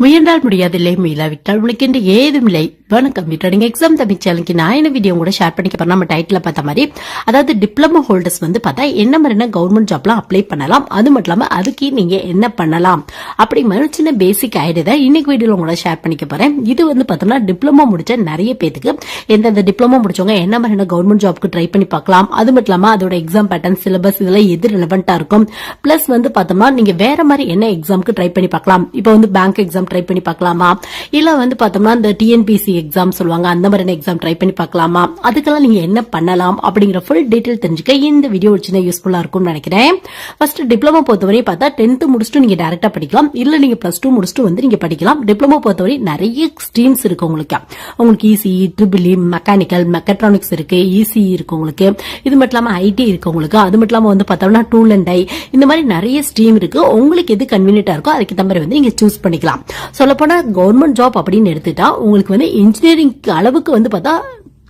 முயன்றால் முடியாதில்லை முயலாவிட்டால் உனக்கென்று ஏதும் இல்லை. வணக்கம் நீங்கள் எக்ஸாம் தமிழ் சேனலுக்கு நான் என்ன வீடியோ கூட ஷேர் பண்ணிக்க போறேன் நம்ம டைட்டில் பார்த்த மாதிரி அதாவது டிப்ளமோ ஹோல்டர்ஸ் வந்து பார்த்தா என்ன மாதிரினா கவர்மெண்ட் ஜாப்லாம் அப்ளை பண்ணலாம். அது மட்டும் இல்லாமல் அதுக்கு நீங்க என்ன பண்ணலாம்? அப்படி மாதிரி சின்ன பேசிக் ஐடியா தான் இன்னைக்கு வீடியோல கூட ஷேர் பண்ணிக்க போறேன். இது வந்து பார்த்தோம்னா டிப்ளமோ முடிச்ச நிறைய பேத்துக்கு எந்தெந்த டிப்ளமோ முடிச்சவங்க என்ன மாதிரியான கவர்மெண்ட் ஜாப்க்கு ட்ரை பண்ணி பார்க்கலாம். அது மட்டும் இல்லாமல் அதோட எக்ஸாம் பேட்டர்ன் சிலபஸ் இதெல்லாம் எது ரிலவெண்டா இருக்கும். பிளஸ் வந்து பார்த்தோம்னா நீங்க வேற மாதிரி என்ன எக்ஸாம்க்கு ட்ரை பண்ணி பார்க்கலாம். இப்போ வந்து பேங்க் எக்ஸாம் ட்ரை பண்ணி பார்க்கலாமா? இல்ல வந்து பார்த்தோம்னா இந்த டிஎன்பிசி எக்ஸாம் சொல்லுவாங்க அந்த மாதிரியான எக்ஸாம் ட்ரை பண்ணி பார்க்கலாமா? அதுக்கெல்லாம் நீங்க என்ன பண்ணலாம் அப்படிங்கிற ஃபுல் டீடைல் தெரிஞ்சுக்க இந்த வீடியோ ஒரு சின்ன யூஸ்ஃபுல்லா இருக்கும்னு நினைக்கிறேன். ஃபர்ஸ்ட் டிப்ளமோ பொறுத்தவரை பார்த்தா டென்த் முடிச்சுட்டு நீங்க டேரக்டா படிக்கலாம். இல்ல நீங்க பிளஸ் டூ முடிச்சுட்டு வந்து நீங்க படிக்கலாம். டிப்ளமோ பொறுத்தவரை நிறைய ஸ்ட்ரீம்ஸ் இருக்கு உங்களுக்கு. உங்களுக்கு இசிஇ ட்ரிபிள் மெக்கானிக்கல் மெக்கட்ரானிக்ஸ் இருக்கு இசி இருக்கு உங்களுக்கு. இது மட்டும் இல்லாம ஐடி இருக்கு உங்களுக்கு. அது மட்டும் இல்லாம வந்து பார்த்தோம்னா டூல் அண்ட் டை இந்த மாதிரி நிறைய ஸ்ட்ரீம் இருக்கு. உங்களுக்கு எது கன்வீனியன்டா இருக்கோ அதுக்கு ஏற்ற மாதிரி வந்து நீங்க சூஸ் பண்ணிக்கலாம். சொல்லப்போனால் கவர்மெண்ட் ஜாப் அப்படின்னு எடுத்துட்டா உங்களுக்கு வந்து இன்ஜினியரிங் அளவுக்கு வந்து பார்த்தா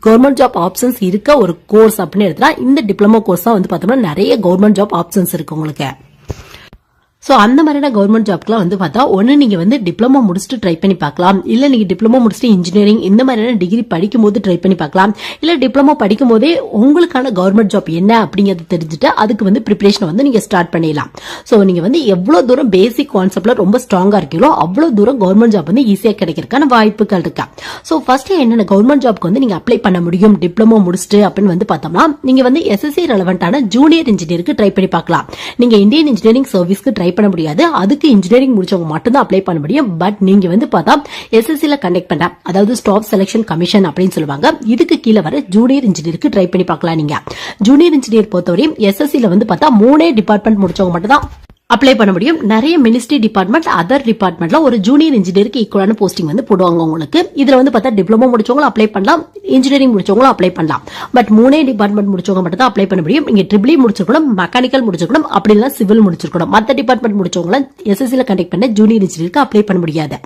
கவர்மெண்ட் ஜாப் ஆப்ஷன்ஸ் இருக்க ஒரு கோர்ஸ் அப்படின்னு எடுத்துட்டா இந்த டிப்ளமோ கோர்ஸ் தான் வந்து பார்த்தோம்னா நிறைய கவர்மெண்ட் ஜாப் ஆப்ஷன்ஸ் இருக்கு உங்களுக்கு. ஸோ அந்த மாதிரியான கவர்மெண்ட் ஜாப்க்குலாம் வந்து பார்த்தா ஒன்று நீங்கள் வந்து டிப்ளமோ முடிச்சுட்டு ட்ரை பண்ணி பார்க்கலாம். இல்லை நீங்கள் டிப்ளமோ முடிச்சுட்டு இன்ஜினியரிங் இந்த மாதிரியான டிகிரி படிக்கும் போது ட்ரை பண்ணி பார்க்கலாம். இல்லை டிப்ளமோ படிக்கும் போதே உங்களுக்கான கவர்மெண்ட் ஜாப் என்ன அப்படிங்கறத தெரிஞ்சுட்டு அதுக்கு வந்து ப்ரிப்பரேஷன் வந்து நீங்கள் ஸ்டார்ட் பண்ணிடலாம். ஸோ நீங்கள் வந்து எவ்வளோ தூரம் பேசிக் கான்செப்ட்ல ரொம்ப ஸ்ட்ராங்காக இருக்கீங்களோ அவ்வளோ தூரம் கவர்மெண்ட் ஜாப் வந்து ஈஸியாக கிடைக்கிறதுக்கான வாய்ப்புகள் இருக்கா? ஸோ ஃபர்ஸ்ட் என்னென்ன கவர்மெண்ட் ஜாப்க்கு வந்து நீங்கள் அப்ளை பண்ண முடியும் டிப்ளமோ முடிச்சுட்டு அப்படின்னு வந்து பார்த்தோம்னா நீங்கள் வந்து எஸ்எஸ்சி ரெலவெண்டான ஜூனியர் இன்ஜினியருக்கு ட்ரை பண்ணி பார்க்கலாம். நீங்கள் இந்தியன் இன்ஜினியரிங் சர்வீஸ்க்கு ட்ரை பண்ண முடியாது. அதுக்கு இன்ஜினியரிங் முடிச்சவங்க மட்டும்தான் அப்ளை பண்ண முடியும். பட் நீங்க வந்து பார்த்தா எஸ்எஸ்சி ல கண்டக்ட் பண்ற அதாவது ஸ்டாஃப் செலெக்ஷன் கமிஷன் அப்படின்னு சொல்லுவாங்க. இதுக்கு கீழே வர ஜூனியர் இன்ஜினியருக்கு ட்ரை பண்ணி பார்க்கலாம் நீங்க. ஜூனியர் இன்ஜினியர் பொறுத்தவரையும் எஸ்எஸ்சி ல வந்து பார்த்தா மூணே டிபார்ட்மெண்ட் முடிச்சவங்க மட்டும் தான் அப்ளை பண்ண முடியும். நிறைய மினிஸ்ட்ரி டிபார்ட்மெண்ட் அதர் டிபார்ட்மெண்ட்ல ஒரு ஜூனியர் இன்ஜினியருக்கு ஈக்குவலான போஸ்டிங் வந்து போடுவாங்க உங்களுக்கு. இதுல வந்து பார்த்தா டிப்ளமோ முடிச்சவங்களும் அப்ளை பண்ணலாம் இன்ஜினியரிங் முடிச்சவங்களும் அப்ளை பண்ணலாம். பட் மூணே டிபார்ட்மெண்ட் முடிச்சவங்க மட்டும் தான் அப்ளை பண்ண முடியும். நீங்க ட்ரிபிளி முடிச்சிருக்கணும் மெக்கானிக்கல் முடிச்சிருக்கணும் அப்படி இல்லை சிவில் முடிச்சிருக்கணும். மற்ற டிபார்ட்மெண்ட் முடிச்சவங்களும் எஸ்எஸ்சி ல கண்டக்ட் பண்ண ஜூனியர் இன்ஜினியருக்கு அப்ளை பண்ண முடியாது.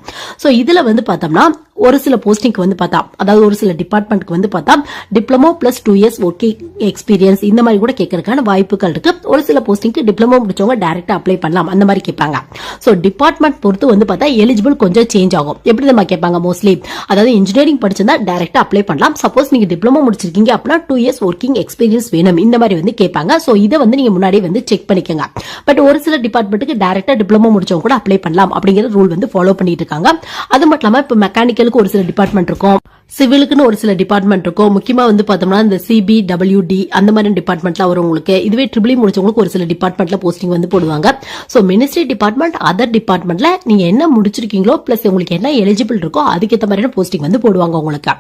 சோ இதுல வந்து பார்த்தோம்னா ஒரு சில போஸ்டிங்க்கு வந்து பார்த்தா அதாவது ஒரு சில டிபார்ட்மெண்ட்க்கு வந்து பார்த்தா diploma plus two years working experience இந்த மாதிரி கூட கேட்கறதுக்கான வாய்ப்புகள் இருக்கு. ஒரு சில போஸ்டிங்க்கு டிப்ளமோ முடிச்சவங்க டைரக்டா அப்ளை பண்ணலாம். அந்த மாதிரி கேட்பாங்க. ஸோ டிபார்ட்மெண்ட் பொறுத்து வந்து பார்த்தா எலிஜிபிள் கொஞ்சம் சேஞ்ச் ஆகும். எப்படி நம்ம கேட்பாங்க மோஸ்ட்லி அதாவது இன்ஜினியரிங் படிச்சிருந்தா டைரக்டா அப்ளை பண்ணலாம். சப்போஸ் நீங்க டிப்ளமோ முடிச்சிருக்கீங்க அப்படின்னா டூ இயர்ஸ் ஒர்க்கிங் எக்ஸ்பீரியன்ஸ் வேணும். இந்த மாதிரி வந்து கேட்பாங்க. ஸோ இதை வந்து நீங்க முன்னாடியே வந்து செக் பண்ணிக்கோங்க. பட் ஒரு சில டிபார்ட்மெண்ட்டுக்கு டைரக்டா டிப்ளமோ முடிச்சவங்க கூட அப்ளை பண்ணலாம் அப்படிங்கிற ரூல் வந்து ஃபாலோ பண்ணிட்டு இருக்காங்க. அது மட்டும் இல்லாம இப்ப மெக்கானிக்கலுக்கு ஒரு சில டிபார்ட்மெண்ட் இருக்கும். சிவிலுக்குன்னு ஒரு சில டிபார்ட்மெண்ட் இருக்கும். முக்கியமா வந்து பார்த்தோம்னா இந்த சிபி டபிள்யூடி அந்த மாதிரி டிபார்ட்மெண்ட்லாம் வரும் உங்களுக்கு இதுவே ட்ரிபிளி e முடிச்சவங்களுக்கு ஒரு சில டிபார்ட்மெண்ட்ல போஸ்டிங் வந்து போடுவாங்க. ஸோ மினிஸ்ட்ரி டிபார்ட்மெண்ட் அதர் டிபார்ட்மெண்ட்ல நீங்க என்ன முடிச்சிருக்கீங்களோ பிளஸ் உங்களுக்கு என்ன எலிஜிபிள் இருக்கோ அதுக்கேற்ற மாதிரியான போஸ்டிங் வந்து போடுவாங்க உங்களுக்கு.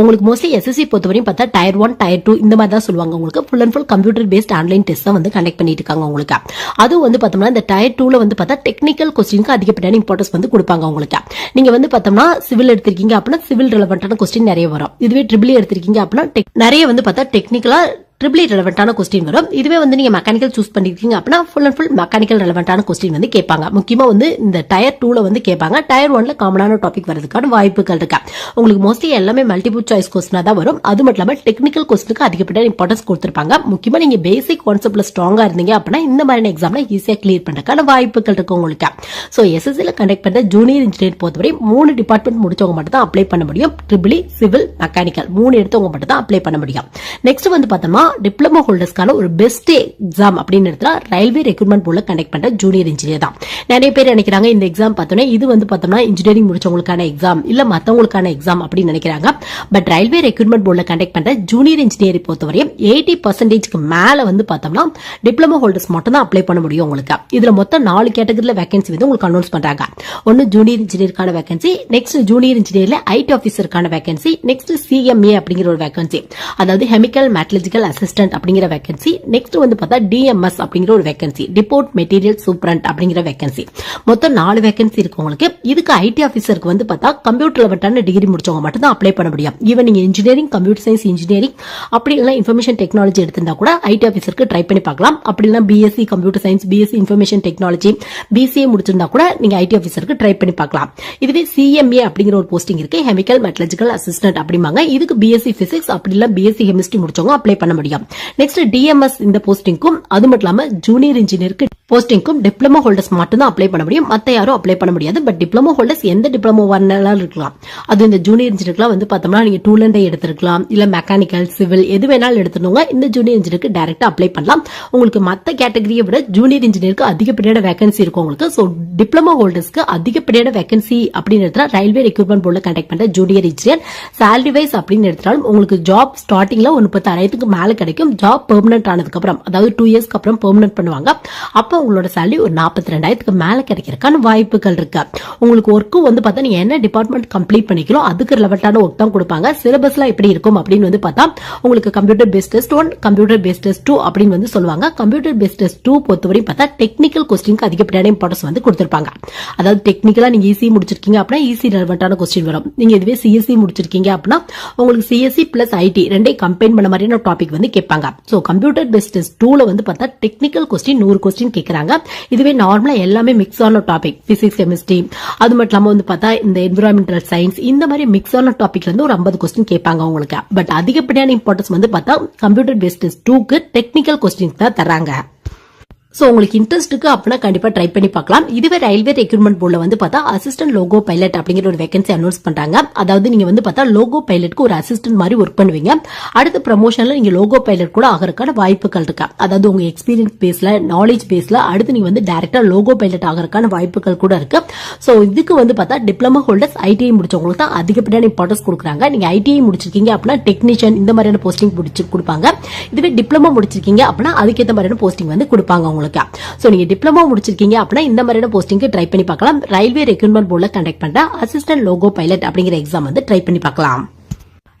உங்களுக்கு மோஸ்ட்லி எஸ்எஸ்சி பொறுத்தவரையும் பார்த்தா டயர் ஒன் டயர் டூ இந்த மாதிரி தான் சொல்லுவாங்க உங்களுக்கு. Full and full computer based online test தான் வந்து கண்டக்ட் பண்ணிட்டு இருக்காங்க உங்களுக்கு. அதுவும் வந்து பார்த்தோம்னா இந்த டயர் டூல வந்து பார்த்தா டெக்னிக்கல் கொஸ்டினுக்கு அதிகப்படியான இம்பார்ட்டன்ஸ் வந்து கொடுப்பாங்க உங்களுக்கு. நீங்க வந்து பார்த்தோம்னா சிவில் எடுத்திருக்கீங்க அப்படின்னா சிவில் ரிலவெண்டான கொஸ்டின் நிறைய வரும். இதுவே ட்ரிபிள் எடுத்திருக்கீங்க அப்படின்னா நிறைய வந்து பார்த்தா டெக்னிக்கலா ட்ரிபிள் ரெலவெண்டான கொஸ்டின் வரும். இதுவே வந்து நீங்க மெக்கானிக்கல் சூஸ் பண்ணிருக்கீங்க அப்படின்னா ஃபுல் அண்ட் ஃபுல் மெக்கானிக்கல் ரெலவெண்டான கொஸ்டின் வந்து கேட்பாங்க. முக்கியமா வந்து இந்த டயர் டூல வந்து கேட்பாங்க. டயர் ஒன்ல காமனான டாபிக் வரதுக்கான வாய்ப்புகள் இருக்கு? உங்களுக்கு மோஸ்ட்லி எல்லாமே மல்டிபிள் சாய்ஸ் கொஸ்டினா தான் வரும். அது மட்டும் இல்லாமல் டெக்னிக்கல் கொஸ்டினுக்கு அதிகப்பட்ட இம்பார்ட்டன்ஸ் கொடுத்துருப்பாங்க. முக்கியமா நீங்க பேசிக் கான்செப்ட்ல ஸ்ட்ராங்கா இருந்தீங்க அப்படின்னா இந்த மாதிரியான எக்ஸாம்ல ஈஸியா கிளியர் பண்றதுக்கான வாய்ப்புகள் இருக்கு உங்களுக்கு. ஸோ எஸ்எஸ்சியில் கண்டக்ட் பண்ற ஜூனியர் இன்ஜினியர் பொறுத்தவரை மூணு டிபார்ட்மெண்ட் முடிச்சவங்க மட்டும் தான் அப்ளை பண்ண முடியும். ட்ரிபிளி சிவில் மெக்கானிக்கல் மூணு எடுத்தவங்க மட்டும் தான் அப்ளை பண்ண முடியும். நெக்ஸ்ட் வந்து பார்த்தோம்னா டிப்ளமோ ஹோல்டர்ஸ்க்கான ஒரு பெஸ்ட் எக்ஸாம் அப்படின்னு எடுத்தா ரயில்வே ரெக்ரூட்மெண்ட் போர்டில் கண்டக்ட் பண்ற ஜூனியர் இன்ஜினியர் தான். நிறைய பேர் நினைக்கிறாங்க இந்த எக்ஸாம் பார்த்தோன்னா இது வந்து பார்த்தோம்னா இன்ஜினியரிங் முடிச்சவங்களுக்கான எக்ஸாம் இல்ல மத்தவங்களுக்கான எக்ஸாம் அப்படின்னு நினைக்கிறாங்க. பட் ரயில்வே ரெக்ரூட்மெண்ட் போர்டில் கண்டக்ட் பண்ற ஜூனியர் இன்ஜினியரை பொறுத்தவரையும் எயிட்டி பர்சன்டேஜ்க்கு மேல வந்து பார்த்தோம்னா டிப்ளமோ ஹோல்டர்ஸ் மட்டும் தான் அப்ளை பண்ண முடியும் உங்களுக்கு. இதுல மொத்தம் நாலு கேட்டகரியில வேகன்சி வந்து உங்களுக்கு அனௌன்ஸ் பண்றாங்க. ஒன்னு ஜூனியர் இன்ஜினியருக்கான வேகன்சி நெக்ஸ்ட் ஜூனியர் இன்ஜினியர்ல ஐடி ஆஃபீஸருக்கான வேகன்சி நெக்ஸ்ட் சிஎம்ஏ அப்படிங்கிற ஒரு வேகன்சி அதாவது கெமிக்கல் மெட்டலஜிக்கல் அசிஸ்டன்ட் அப்படிங்கிற வேகன்சி நெக்ஸ்ட் வந்து பார்த்தா டிஎம்எஸ் அப்படிங்கிற ஒரு வேகன்சி டிபோர்ட் மெட்டீரியல் சூப்ரண்ட் அப்படிங்கிற வேகன்சி மொத்தம் நாலு வேகன்சி இருக்கு உங்களுக்கு. இதுக்கு ஐடி ஆஃபீஸருக்கு வந்து பார்த்தா கம்ப்யூட்டர் லெவட்டான டிகிரி முடிச்சவங்க மட்டும் தான் அப்ளை பண்ண முடியும். ஈவன் நீங்க இன்ஜினியரிங் கம்ப்யூட்டர் சயின்ஸ் இன்ஜினியரிங் அப்படி இல்லை இன்ஃபர்மேஷன் டெக்னாலஜி எடுத்திருந்தா கூட ஐடி ஆஃபீஸருக்கு ட்ரை பண்ணி பார்க்கலாம். அப்படி இல்லை BSc computer science BSc information technology BCA முடிச்சிருந்தா கூட நீங்க ஐடி ஆஃபீஸருக்கு ட்ரை பண்ணி பார்க்கலாம். இதுவே சிஎம்ஏ அப்படிங்கிற ஒரு போஸ்டிங் இருக்கு. கெமிக்கல் மெட்டலஜிக்கல் அசிஸ்டன்ட் அப்படிம்பாங்க. இதுக்கு பிஎஸ்சி பிசிக்ஸ் அப்படி இல்லை பிஎஸ்சி கெமிஸ்ட்ரி முடிச்சவங்க அப்ளை பண்ண முடியும். முடியும். நெக்ஸ்ட் டிஎம்எஸ் இந்த போஸ்டிங்க்கும் அது மட்டும் இல்லாம ஜூனியர் இன்ஜினியருக்கு போஸ்டிங்க்கும் டிப்ளமோ ஹோல்டர்ஸ் மட்டும் தான் அப்ளை பண்ண முடியும். மத்த யாரும் அப்ளை பண்ண முடியாது. பட் டிப்ளமோ ஹோல்டர்ஸ் எந்த டிப்ளமோ வரலாம் இருக்கலாம். அது இந்த ஜூனியர் இன்ஜினியர்லாம் வந்து பார்த்தோம்னா நீங்க டூல் அண்ட் எடுத்திருக்கலாம். இல்ல மெக்கானிக்கல் சிவில் எது வேணாலும் எடுத்துனவங்க இந்த ஜூனியர் இன்ஜினியருக்கு டைரக்டா அப்ளை பண்ணலாம். உங்களுக்கு மத்த கேட்டகரியை விட ஜூனியர் இன்ஜினியருக்கு அதிகப்படியான வேகன்சி இருக்கும் உங்களுக்கு. ஸோ டிப்ளமோ ஹோல்டர்ஸ்க்கு அதிகப்படியான வேகன்சி அப்படின்னு எடுத்தா ரயில்வே ரெக்ரூட்மெண்ட் போர்டில் கண்டக்ட் பண்ற ஜூனியர் இன்ஜினியர் சேலரி வைஸ் அப்படின்னு எடுத்தாலும் உங்களுக்கு ஜாப் ஸ்டார்டிங்ல ஒரு முப்பத்தாயிரத்துக்கு மேலே கிடைக்கும். ஜாப் பெர்மனன்ட் ஆனதுக்கு அப்புறம் அதாவது டூ இயர்ஸ்க்கு அப்புறம் பெர்மனன்ட் பண்ணுவாங்க. அப்போ உங்களோட சேலரி ஒரு நாற்பத்தி ரெண்டாயிரத்துக்கு மேல கிடைக்கிறதுக்கான வாய்ப்புகள் இருக்கு. உங்களுக்கு ஒர்க்கும் வந்து பார்த்தா நீ என்ன டிபார்ட்மெண்ட் கம்ப்ளீட் பண்ணிக்கலாம் அதுக்கு ரிலவெண்டான ஒர்க் தான் கொடுப்பாங்க. சிலபஸ்லாம் எப்படி இருக்கும் அப்படின்னு வந்து பார்த்தா உங்களுக்கு computer based test one computer based test two அப்படின்னு வந்து சொல்லுவாங்க. கம்ப்யூட்டர் பேஸ்ட் டெஸ்ட் டூ பொறுத்தவரையும் பார்த்தா டெக்னிக்கல் கொஸ்டினுக்கு அதிகப்படியான இம்பார்ட்டன்ஸ் வந்து கொடுத்துருப்பாங்க. அதாவது டெக்னிக்கலா நீங்க ஈஸி முடிச்சிருக்கீங்க அப்படின்னா ஈஸி ரெலவெண்டான கொஸ்டின் வரும். நீங்க இதுவே சிஎஸ்சி முடிச்சிருக்கீங்க அப்படின்னா உங்களுக்கு சிஎஸ்சி பிளஸ் ஐடி ரெண்டே கம்பைன் பண்ண மாதிரியான டாபிக் வந்து கேட்பாங்க. ஸோ கம்ப்யூட்டர் பேஸ்ட் டெஸ்ட் டூல வந்து பார்த்தா டெக்னிக்கல் கொஸ்டின் நூறு கொஸ்டின் கேட்கறாங்க. இதுவே நார்மலா எல்லாமே மிக்ஸ் ஆன டாபிக் பிசிக்ஸ் கெமிஸ்ட்ரி அது மட்டும் இல்லாம வந்து பார்த்தா இந்த என்விரான்மெண்டல் சயின்ஸ் இந்த மாதிரி மிக்ஸ் ஆன டாபிக்ல இருந்து ஒரு ஐம்பது கொஸ்டின் கேட்பாங்க உங்களுக்கு பட் அதிகப்படியான இம்பார்ட்டன்ஸ் வந்து பார்த்தா கம்ப்யூட்டர் பேஸ்ட் டெஸ்ட் டூக்கு டெக்னிக்கல் கொஸ்டின் தான் தராங்க ஸோ உங்களுக்கு இன்ட்ரெஸ்ட் இருக்கு அப்படின்னா கண்டிப்பாக ட்ரை பண்ணி பார்க்கலாம். இதுவே ரயில்வே ரெக்ரூட்மெண்ட் போர்டில் வந்து பார்த்தா அசிஸ்டன்ட் லோகோ பைலட் அப்படிங்கிற ஒரு வேகன்சி அனௌன்ஸ் பண்ணுறாங்க அதாவது நீங்கள் வந்து பார்த்தா லோகோ பைலட்க்கு ஒரு அசிஸ்டன்ட் மாதிரி ஒர்க் பண்ணுவீங்க. அடுத்த ப்ரமோஷனில் நீங்கள் லோகோ பைலட் கூட ஆகிறதுக்கான வாய்ப்புகள் இருக்கா. அதாவது உங்கள் எக்ஸ்பீரியன்ஸ் பேஸில் நாலேஜ் பேஸில் அடுத்து நீங்கள் வந்து டேரெக்டாக லோகோ பைலட் ஆகிறதுக்கான வாய்ப்புகள் கூட இருக்கு. ஸோ இதுக்கு வந்து பார்த்தா டிப்ளமோ ஹோல்டர்ஸ் ஐடிஐ முடிச்சவங்களுக்கு தான் அதிகப்படியான இம்பார்ட்டன்ஸ் கொடுக்குறாங்க. நீங்கள் ஐடிஐ முடிச்சிருக்கீங்க அப்படின்னா டெக்னீஷியன் இந்த மாதிரியான போஸ்டிங் முடிச்சு கொடுப்பாங்க. இதுவே டிப்ளமோ முடிச்சிருக்கீங்க அப்படின்னா அதுக்கேற்ற மாதிரியான போஸ்டிங் வந்து கொடுப்பாங்க உங்களுக்கு? ஸோ நீங்க டிப்ளமோ முடிச்சிருக்கீங்க அப்படின்னா இந்த மாதிரியான போஸ்டிங்க்கு ட்ரை பண்ணி பார்க்கலாம். ரயில்வே ரெக்ரூட்மெண்ட் போர்டில் கண்டக்ட் பண்ணுற அசிஸ்டன்ட் லோகோ பைலட் அப்படிங்கிற எக்ஸாம் வந்து ட்ரை பண்ணி பார்க்கலாம்.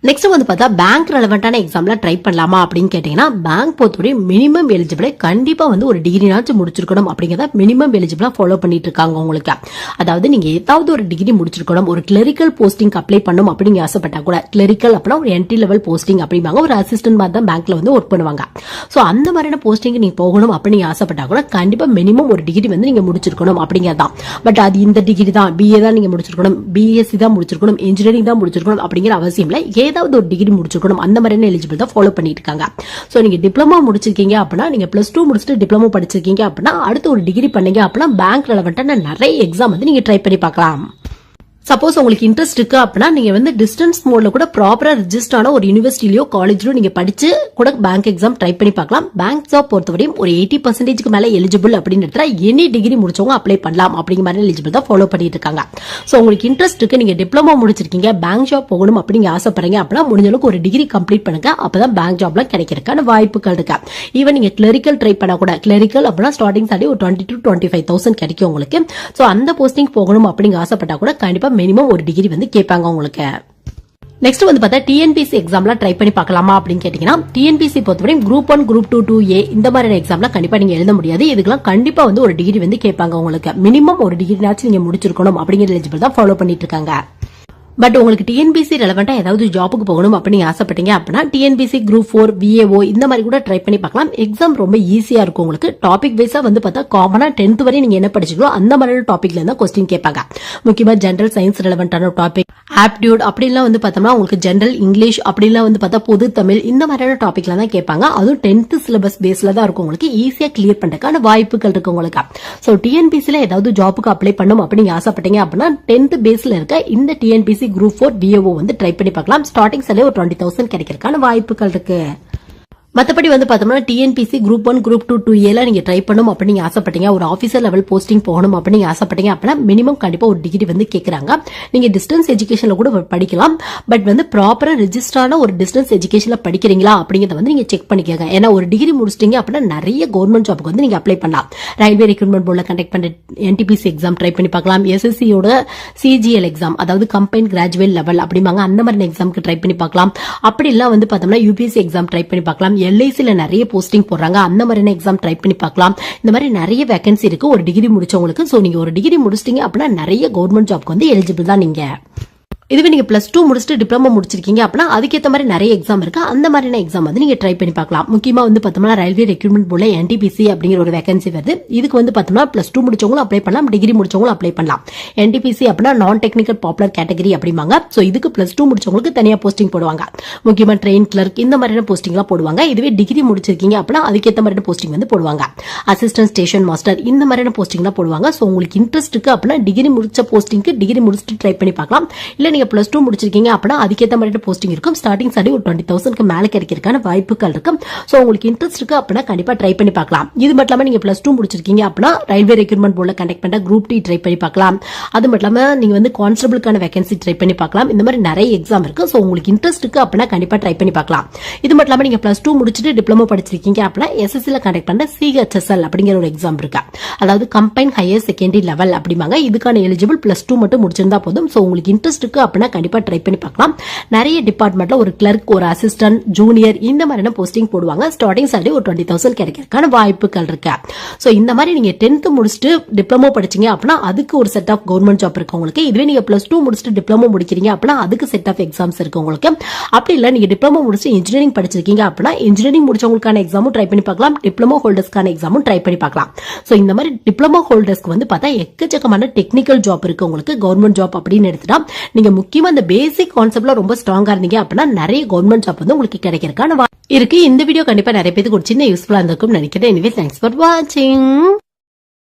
நெக்ஸ்ட் வந்து பார்த்தா பேங்க் ரெலவெண்ட்டான எக்ஸாமில் ட்ரை பண்ணலாமா அப்படின்னு கேட்டிங்கன்னா பேங்க் பொறுத்தவரை மினிமம் எலிஜிபிளை கண்டிப்பாக வந்து ஒரு டிகிரினாச்சும் முடிச்சிருக்கணும் அப்படிங்கிறத மினிமம் எலிஜிபிளாக ஃபாலோ பண்ணிட்டு இருக்காங்க உங்களுக்கு. அதாவது நீங்கள் ஏதாவது ஒரு டிகிரி முடிச்சிருக்கணும் ஒரு கிளரிக்கல் போஸ்டிங் அப்ளை பண்ணும் அப்படிங்க ஆசைப்பட்டா கூட கிளரிக்கல் அப்படின்னா ஒரு என்ட்ரி லெவல் போஸ்டிங் அப்படிம்பாங்க. ஒரு அசிஸ்டன்ட் மாதிரி தான் பேங்க்ல வந்து ஒர்க் பண்ணுவாங்க. ஸோ அந்த மாதிரியான போஸ்டிங் நீங்கள் போகணும் அப்படின்னு ஆசைப்பட்டா கூட கண்டிப்பாக மினிமம் ஒரு டிகிரி வந்து நீங்கள் முடிச்சிருக்கணும் அப்படிங்கிறது தான். பட் அது இந்த டிகிரி தான். பிஏ தான் நீங்கள் முடிச்சிருக்கணும். பிஎஸ்சி தான் முடிச்சிருக்கணும். இன்ஜினியரிங் தான் முடிச்சிருக்கணும் அப்படிங்கிற அவசியம் இல்லை. ஏதாவது ஒரு டிகிரி முடிச்சிருக்கணும். அந்த மாதிரியான எலிஜிபிள் தான் ஃபாலோ பண்ணிட்டு இருக்காங்க ஸோ நீங்க டிப்ளமோ முடிச்சிருக்கீங்க அப்படின்னா நீங்க பிளஸ் டூ முடிச்சுட்டு டிப்ளமோ படிச்சிருக்கீங்க அப்படின்னா அடுத்து ஒரு டிகிரி பண்ணீங்க அப்படின்னா பேங்க் ரெலவெண்டான நிறைய எக்ஸாம் வந்து நீங்க ட்ரை பண்ணி பார்க்கலாம். சப்போஸ் உங்களுக்கு இன்ட்ரெஸ்ட் இருக்கு அப்படின்னா நீங்க வந்து டிஸ்டன்ஸ் மோட்ல கூட ப்ராப்பரா ரிஜிஸ்டர் ஆன ஒரு யூனிவர்சிட்டிலயோ காலேஜ்லயோ நீங்க படிச்சு கூட பேங்க் எக்ஸாம் ட்ரை பண்ணி பார்க்கலாம். பேங்க் ஜாப் பொறுத்தவரையும் ஒரு எயிட்டி பர்சன்டேஜ்க்கு மேல எலிஜிபிள் அப்படின்னு எடுத்தா எனி டிகிரி முடிச்சவங்க அப்ளை பண்ணலாம் அப்படிங்கிற மாதிரி எலிஜிபிள் தான் ஃபாலோ பண்ணிட்டு இருக்காங்க. ஸோ உங்களுக்கு இன்ட்ரெஸ்ட் இருக்கு நீங்க டிப்ளமோ முடிச்சிருக்கீங்க பேங்க் ஜாப் போகணும் அப்படிங்க ஆசைப்படுறீங்க அப்படின்னா முடிஞ்ச அளவுக்கு ஒரு டிகிரி கம்ப்ளீட் பண்ணுங்க. அப்பதான் பேங்க் ஜாப்லாம் கிடைக்கிறதுக்கான வாய்ப்புகள் இருக்கு. ஈவன் நீங்க கிளரிக்கல் ட்ரை பண்ண கூட கிளரிக்கல் அப்படின்னா ஸ்டார்டிங் சாலரி ஒரு twenty to twenty five thousand கிடைக்கும் உங்களுக்கு. ஸோ அந்த போஸ்டிங் போகணும் அப்படிங்க ஆசைப்பட்டா கூட கண்டிப்பா மினிமம் ஒரு டிகிரி வந்து கேட்பாங்க உங்களுக்கு. நெக்ஸ்ட் வந்து பார்த்தா டிஎன்பிசி எக்ஸாம்லாம் ட்ரை பண்ணி பார்க்கலாமா அப்படின்னு கேட்டீங்கன்னா டிஎன்பிசி பொறுத்தவரை group one group two two A இந்த மாதிரியான எக்ஸாம்லாம் கண்டிப்பா நீங்க எழுத முடியாது. இதுக்கெல்லாம் கண்டிப்பா வந்து ஒரு டிகிரி வந்து கேட்பாங்க உங்களுக்கு. மினிமம் ஒரு டிகிரினாச்சும் நீங்க முடிச்சிருக்கணும் அப்படிங்கிற எலிஜிபிள் தான் ஃபாலோ பண்ணிட்டு இருக்காங்க. பட் உங்களுக்கு டிஎன்பிசி ரெலவெண்டா ஏதாவது ஜாபுக்கு போகணும் அப்படின்னு ஆசைப்பட்டீங்க அப்படின்னா டிஎன்பிசி குரூப் ஃபோர் விஏஓ இந்த மாதிரி கூட ட்ரை பண்ணி பார்க்கலாம். எக்ஸாம் ரொம்ப ஈஸியா இருக்கும் உங்களுக்கு. டாபிக் வைஸா வந்து பார்த்தா காமனா டென்த் வரை நீங்க என்ன படிச்சீங்களோ அந்த மாதிரியான டாபிக்ல இருந்தா கொஸ்டின் கேட்பாங்க. முக்கியமா ஜென்ரல் சயின்ஸ் ரெலவெண்டான டாபிக் ஆப்டியூட் அப்படிலாம் வந்து பார்த்தோம்னா உங்களுக்கு ஜென்ரல் இங்கிலீஷ் அப்படிலாம் வந்து பார்த்தா பொது தமிழ் இந்த மாதிரியான டாபிக்ல தான் கேட்பாங்க. அதுவும் டென்த் சிலபஸ் பேஸ்ல தான் இருக்கும் உங்களுக்கு. ஈஸியா கிளியர் பண்றதுக்கான வாய்ப்புகள் இருக்கு உங்களுக்கு. ஸோ டிஎன்பிசில ஏதாவது ஜாபுக்கு அப்ளை பண்ணும் அப்படின்னு ஆசைப்பட்டீங்க அப்படின்னா டென்த் பேஸ்ல இருக்க இந்த டிஎன்பிசி குரூப் ஃபோர் பிஓஓ வந்து ட்ரை பண்ணி பார்க்கலாம். ஸ்டார்டிங் சேலரி ஒரு டுவெண்ட்டி தௌசண்ட் கிடைக்கிறதுக்கான வாய்ப்புகள் இருக்கு. மற்றபடி வந்து பார்த்தோம்னா TNPSC group one group two two ஏல நீங்கள் ட்ரை பண்ணணும் அப்படின்னு ஆசைப்பட்டீங்க. ஒரு ஆஃபீஸர் லெவல் போஸ்டிங் போகணும் அப்படின்னு நீங்க ஆசைப்பட்டீங்க அப்படின்னா மினிமம் கண்டிப்பாக ஒரு டிகிரி வந்து கேட்குறாங்க நீங்கள் டிஸ்டன்ஸ் எஜுகேஷனில் கூட படிக்கலாம். பட் வந்து ப்ராப்பராக ரிஜிஸ்டரான ஒரு டிஸ்டன்ஸ் எஜுகேஷனில் படிக்கிறீங்களா அப்படிங்கிறத வந்து நீங்கள் செக் பண்ணிக்கோங்க. ஏன்னா ஒரு டிகிரி முடிச்சிட்டீங்க அப்படின்னா நிறைய கவர்மெண்ட் ஜாபுக்கு வந்து நீங்கள் அப்ளை பண்ணலாம். ரயில்வே ரெக்ரூட்மெண்ட் போர்டில் கண்டக்ட் பண்ற என்டிபிசி எக்ஸாம் ட்ரை பண்ணி பார்க்கலாம். எஸ்எஸ்சியோட சிஜிஎல் எக்ஸாம் அதாவது கம்பைன் கிராஜுவேட் லெவல் அப்படிம்பாங்க. அந்த மாதிரி எக்ஸாமுக்கு ட்ரை பண்ணி பார்க்கலாம். அப்படி இல்லை வந்து பார்த்தோம்னா யூபிஎஸ்சி எக்ஸாம் ட்ரை பண்ணி பார்க்கலாம். எல்ஐசில நிறைய போஸ்டிங் போடுறாங்க. அந்த மாதிரியான எக்ஸாம் ட்ரை பண்ணி பார்க்கலாம். இந்த மாதிரி நிறைய வேகன்சி இருக்கு. ஒரு டிகிரி முடிச்சவங்களுக்கு ஸோ நீங்க ஒரு டிகிரி முடிச்சிட்டீங்க அப்படின்னா நிறைய கவர்மெண்ட் ஜாப்க்கு வந்து எலிஜிபிள் தான் நீங்க. இதுவே நீங்க பிளஸ் டூ முடிச்சுட்டு டிப்ளமோ முடிச்சிருக்கீங்க அப்படின்னா அதுக்கேற்ற மாதிரி நிறைய எக்ஸாம் இருக்கு. அந்த மாதிரியான எக்ஸாம் வந்து நீங்க ட்ரை பண்ணி பார்க்கலாம். முக்கியமா வந்து பார்த்தோம்னா ரயில்வே ரெக்ரூட்மெண்ட் போல என்டிபிசி அப்படிங்கிற ஒரு வேகன்சி வருது. இதுக்கு வந்து பார்த்தோம்னா பிளஸ் டூ முடிச்சவங்களும் அப்ளை பண்ணலாம். டிகிரி முடிச்சவங்களும் அப்ளை பண்ணலாம். என்டிபிசி அப்படின்னா நான் டெக்னிக்கல் பாப்புலர் கேட்டகரி அப்படிம்பாங்க. ஸோ இதுக்கு பிளஸ் டூ முடிச்சவங்களுக்கு தனியாக போஸ்டிங் போடுவாங்க. முக்கியமாக ட்ரெயின் கிளர்க் இந்த மாதிரியான போஸ்டிங்லாம் போடுவாங்க. இதுவே டிகிரி முடிச்சிருக்கீங்க அப்படின்னா அதுக்கேற்ற மாதிரியான போஸ்டிங் வந்து போடுவாங்க. அசிஸ்டன்ட் ஸ்டேஷன் மாஸ்டர் இந்த மாதிரியான போஸ்டிங்லாம் போடுவாங்க. ஸோ உங்களுக்கு இன்ட்ரெஸ்ட் இருக்கு அப்படின்னா டிகிரி முடிச்ச போஸ்டிங்க்கு டிகிரி முடிச்சுட்டு ட்ரை பண்ணி பார்க்கலாம். இல்ல நீங்க பிளஸ் டூ முடிச்சிருக்கீங்க அப்படின்னா அதுக்கேற்ற மாதிரி போஸ்டிங் இருக்கும். ஸ்டார்டிங் சாலரி ஒரு டுவெண்ட்டி தௌசண்ட்க்கு மேலே கிடைக்கிறதுக்கான வாய்ப்புகள் இருக்கும். ஸோ உங்களுக்கு இன்ட்ரெஸ்ட் இருக்கு அப்படின்னா கண்டிப்பா ட்ரை பண்ணி பார்க்கலாம். இது மட்டும் இல்லாமல் நீங்க பிளஸ் டூ முடிச்சிருக்கீங்க அப்படின்னா ரயில்வே ரெக்ரூட்மெண்ட் போர்டில் கண்டக்ட் பண்ண குரூப் டி ட்ரை பண்ணி பார்க்கலாம். அது மட்டும் இல்லாமல் நீங்க வந்து கான்ஸ்டபிளுக்கான வேகன்சி ட்ரை பண்ணி பார்க்கலாம். இந்த மாதிரி நிறைய எக்ஸாம் இருக்கு. ஸோ உங்களுக்கு இன்ட்ரெஸ்ட் இருக்கு அப்படின்னா கண்டிப்பா ட்ரை பண்ணி பார்க்கலாம். இது மட்டும் இல்லாமல் நீங்க பிளஸ் டூ முடிச்சுட்டு டிப்ளமோ படிச்சிருக்கீங்க அப்படின்னா எஸ்எஸ்சியில் கண்டக்ட் பண்ண சிஹெச்எஸ்எல் அப்படிங்கிற ஒரு எக்ஸாம் இருக்கா? அதாவது கம்பைன் ஹையர் செகண்டரி லெவல் அப்படிம்பாங்க. இதுக்கான எலிஜிபிள் பிளஸ் டூ மட்டும் முடிச்சிருந்தா போதும். ஸோ உங்களுக்கு இன்ட்ரெஸ்ட் இருக்கு அப்படின்னா கண்டிப்பா ட்ரை பண்ணி பார்க்கலாம். நிறைய டிபார்ட்மெண்ட்ல ஒரு கிளர்க் ஒரு அசிஸ்டன்ட் ஜூனியர் இந்த மாதிரியான போஸ்டிங் போடுவாங்க. ஸ்டார்டிங் சாலரி ஒரு டுவெண்ட்டி தௌசண்ட் கிடைக்கிறதுக்கான வாய்ப்புகள் இருக்கு. ஸோ இந்த மாதிரி நீங்க டென்த் முடிச்சுட்டு டிப்ளமோ படிச்சீங்க அப்படின்னா அதுக்கு ஒரு செட் ஆஃப் கவர்மெண்ட் ஜாப் இருக்கு உங்களுக்கு. இதுவே நீங்க பிளஸ் டூ முடிச்சுட்டு டிப்ளமோ முடிக்கிறீங்க அப்படின்னா அதுக்கு செட் ஆஃப் எக்ஸாம்ஸ் இருக்கு உங்களுக்கு. அப்படி இல்லை நீங்க டிப்ளமோ முடிச்சுட்டு இன்ஜினியரிங் படிச்சிருக்கீங்க அப்படின்னா இன்ஜினியரிங் முடிச்சவங்களுக்கான எக்ஸாமும் ட்ரை பண்ணி பார்க்கலாம். டிப்ளமோ ஹோல்டர்ஸ்க்கான எக்ஸாமும் ட்ரை பண்ணி பார்க்கலாம். ஸோ இந்த மாதிரி டிப்ளமோ ஹோல்டர்ஸ்க்கு வந்து பார்த்தா எக்கச்சக்கமான டெக்னிக்கல் ஜாப் இருக்கு உங்களுக்கு. கவர்மெண்ட் ஜாப் அப்படின்னு எடுத்துட்டா நீங்க முக்கியமா இந்த பேசிக் கான்செப்ட்ல ரொம்ப ஸ்ட்ராங்கா இருந்தீங்க அப்படின்னா நிறைய கவர்மெண்ட் ஜாப் வந்து உங்களுக்கு கிடைக்கிறதுக்கான இருக்கு. இந்த வீடியோ கண்டிப்பா நிறைய பேருக்கு ஒரு சின்ன யூஸ்ஃபுல்லா இருந்திருக்கும் நினைக்கிறேன். எனவே தேங்க்ஸ் ஃபார் வாட்சிங்